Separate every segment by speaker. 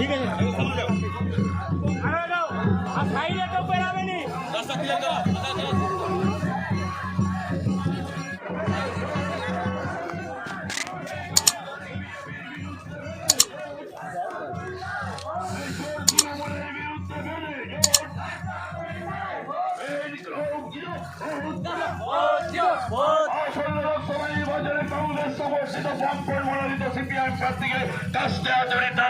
Speaker 1: ঠিক আছে।
Speaker 2: সমর্থিত বামপন মনোনীত সিপিআইএম প্রার্থীকে কাস্তে আচরে তারা চিহ্নে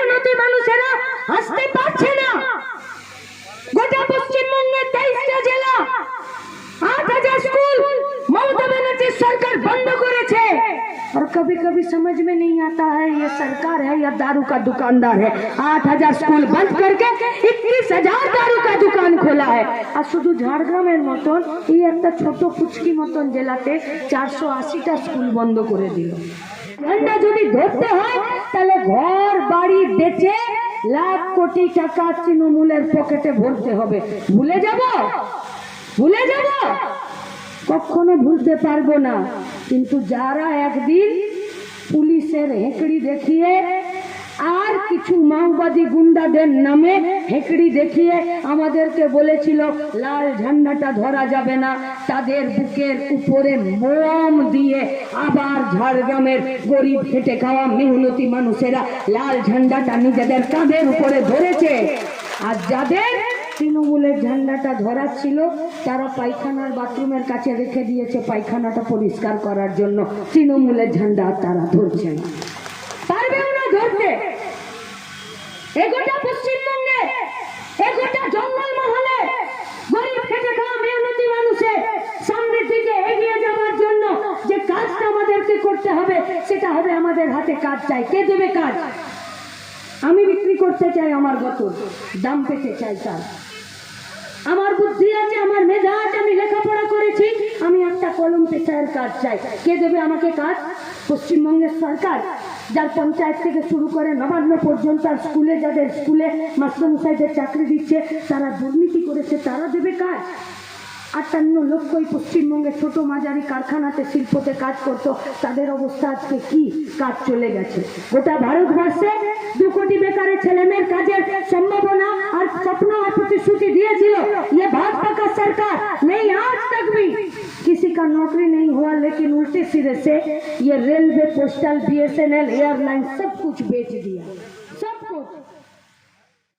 Speaker 3: कभी कभी समझ में नहीं आता है ये सरकार है या दारू का दुकानदार है आठ हजार स्कूल बंद करके इक्कीस हजार दारू का दुकान खोला है আর শুধু ঝাড়গ্রামের মতন এই একটা ছোট পুচকি মতন জেলাতে চারশো আশিটা স্কুল বন্ধ করে দিল ঝান্ডা যদি ধরতে হয় তাহলে ঘর বাড়ি বেচে লাখ কোটি টাকা তৃণমূলের পকেটে ভরতে হবে ভুলে যাব ভুলে যাব কখনো ভুলতে পারবো না কিন্তু যারা একদিন পুলিশের হেঁকড়ি দেখিয়ে আর কিছু মাওবাদী গুন্ডাদের নামে হেঁকড়ি দেখিয়ে আমাদেরকে বলেছিল, লাল ঝান্ডাটা ধরা যাবে না। তাদের বুকের উপরে মোম দিয়ে আবার ঝাড়গ্রামের গরিব খেটে খাওয়া মেহনতি মানুষেরা লাল ঝান্ডাটা নিজেদের কাঁধের উপরে ধরেছে। আর যাদের তৃণমূলের ঝান্ডাটা ধরা ছিল তারা পায়খানার বাথরুমের কাছে রেখে দিয়েছে পায়খানাটা পরিষ্কার করার জন্য। তৃণমূলের ঝান্ডা তারা ধরছে না। পারবেও না ধরতে। এগোটা পশ্চিমবঙ্গে এগোটা জঙ্গল মহলে গরিব খেটে খাওয়া মেহনতি মানুষের সামনের দিকে এগিয়ে যাওয়ার জন্য যে কাজটা আমাদেরকে করতে হবে, সেটা হবে আমাদের হাতে কাজ চাই কে দেবে কাজ? আমি বিক্রি করতে চাই আমার বোতল দাম পেতে চাই তার। আমার বুদ্ধি আছে, আমার মেধা আছে আমি লেখাপড়া করেছি, আমি একটা কলম পেশায়ের কাজ চাই। কে দেবে আমাকে কাজ? পশ্চিমবঙ্গের সরকার, যার পঞ্চায়েত থেকে শুরু করে নবান্ন পর্যন্ত আর স্কুলে যাদের স্কুলে মাস্টারমশাইদের চাকরি দিচ্ছে, তারা দুর্নীতি করেছে, তারা দেবে কাজ। আটান্ন লক্ষই পশ্চিমবঙ্গে ছোট মাঝারি কারখানাতে শিল্পতে কাজ করত, তাদের অবস্থা আজকে কি? কাজ চলে গেছে। গোটা ভারতবর্ষে দু কোটি বেকারের ছেলে মেয়ের কাজের সম্ভাবনা আর স্বপ্ন আর প্রতিশ্রুতি দিয়েছিল ये भाजपा का सरकार नहीं आज तक भी किसी का नौकरी नहीं हुआ लेकिन उल्टे सिरे से ये रेलवे पोस्टल बीएसएनएल एयरलाइन सब कुछ बेच दिया सब